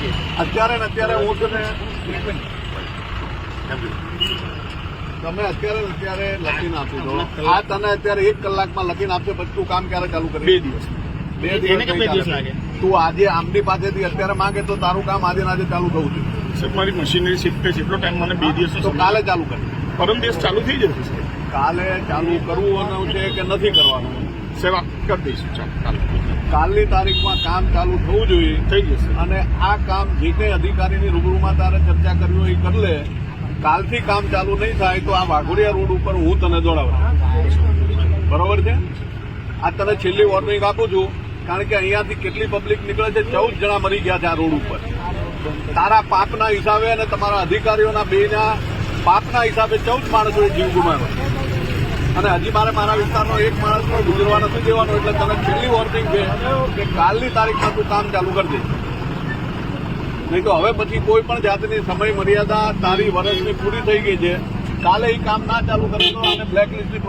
છે અત્યારે ને અત્યારે હું તને તમે અત્યારે ને અત્યારે લખીને આપી દો. આ તને અત્યારે એક કલાકમાં લખીને આપશે પછી તું કામ ક્યારે ચાલુ કરી બે દિવસ. બે દિવસ તું આજે આમની પાસેથી અત્યારે માંગે તો તારું કામ આજે આજે ચાલુ થવું જોઈએ. સાહેબ મારી મશીનરી શિફ્ટ છે એટલો ટાઈમ મને બે દિવસ તો કાલે ચાલુ કરી. પરમ દિવસ ચાલુ થઈ જશે કાલે ચાલુ કરવું છે કે નથી કરવાનું? સેવા કરી દઈશું. ચાલો કાલે. કાલની તારીખમાં કામ ચાલુ થવું જોઈએ. થઈ જશે. અને આ કામ જે કંઈ અધિકારીની રૂબરૂમાં તારે ચર્ચા કરવી હોય એ કરી લે. કાલથી કામ ચાલુ નહીં થાય તો આ વાઘોડિયા રોડ ઉપર હું તને દોડાવું બરોબર છે? આ તને છેલ્લી વોર્નિંગ આપું છું કારણ કે અહીંયાથી કેટલી પબ્લિક નીકળે છે? ચૌદ જણા મરી ગયા છે આ રોડ ઉપર. તારા પાપના હિસાબે અને તમારા અધિકારીઓના બેના પાપના હિસાબે ચૌદ માણસોએ જીવ ગુમાવ્યો. અને હજી મારે મારા વિસ્તારનો એક માણસ પણ ગુજરવા નથી દેવાનો, એટલે તને છેલ્લી વોર્નિંગ છે કે કાલની તારીખમાં તું કામ ચાલુ કરજે. નહીં તો હવે પછી કોઈ પણ જાતની સમય મર્યાદા તારી વર્ષની પૂરી થઈ ગઈ છે. કાલે એ કામ ના ચાલુ કરે તો અને બ્લેકલિસ્ટની